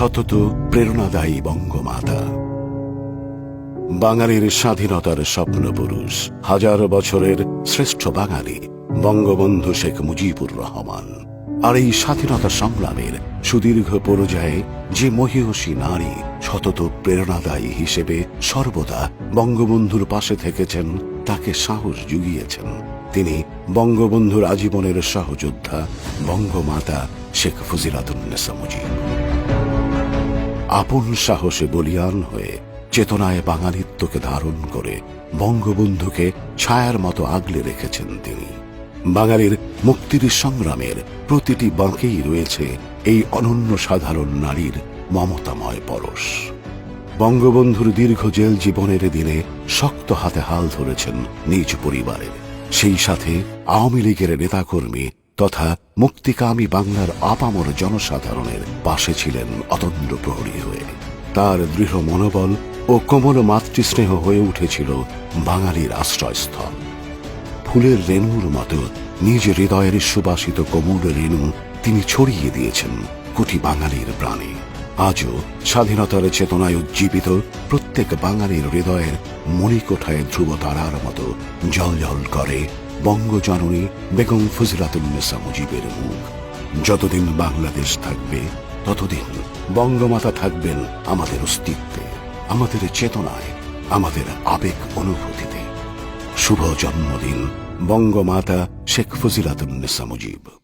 সতত প্রেরণাদায়ী বঙ্গমাতা। বাঙালির স্বাধীনতার স্বপ্নপুরুষ হাজার বছরের শ্রেষ্ঠ বাঙালি, বঙ্গবন্ধু শেখ মুজিবুর রহমান। আর এই স্বাধীনতা সংগ্রামের সুদীর্ঘ পর্যায়ে যে মহিষী নারী সতত প্রেরণাদায়ী হিসেবে সর্বদা বঙ্গবন্ধুর পাশে থেকেছেন, তাকে সাহস জুগিয়েছেন। তিনি বঙ্গবন্ধুর আজীবনের সহযোদ্ধা, বঙ্গমাতা শেখ ফজিলাতুন্নেসা মুজিব। আপন সাহসে বলিয়ান হয়ে চেতনায় বাঙালিত্বকে ধারণ করে বঙ্গবন্ধুকে ছায়ার মতো আগলে রেখেছেন তিনি। বাঙালির মুক্তির সংগ্রামের প্রতিটি বাঁকেই রয়েছে এই অনন্য সাধারণ নারীর মমতাময় পরশ। বঙ্গবন্ধুর দীর্ঘ জেল জীবনের দিনে শক্ত হাতে হাল ধরেছেন নিজ পরিবারের। সেই সাথে আওয়ামী লীগের নেতাকর্মী তথা মুক্তিকামী বাংলার আপামর জনসাধারণের পাশে ছিলেন অতন্দ্র প্রহরী হয়ে। তার দৃঢ় মনোবল ও কোমল মাতৃস্নেহ হয়ে উঠেছিল বাঙালির আশ্রয়স্থল। ফুলের রেণুর মতো নিজ হৃদয়ের সুবাসিত কোমল রেণু তিনি ছড়িয়ে দিয়েছেন কোটি বাঙালির প্রাণে। আজও স্বাধীনতার চেতনায় উজ্জীবিত প্রত্যেক বাঙালির হৃদয়ের মণিকোঠায় ধ্রুব তারার মতো জল জল করে বঙ্গজননী বেগম ফজিলাতুন্নেসা মুজিবের মুখ। যতদিন বাংলাদেশ থাকবে, ততদিন বঙ্গমাতা থাকবেন আমাদের অস্তিত্বে, আমাদের চেতনায়, আমাদের আবেগ অনুভূতিতে। শুভ জন্মদিন বঙ্গমাতা শেখ ফজিলাতুন্নেসা মুজিব।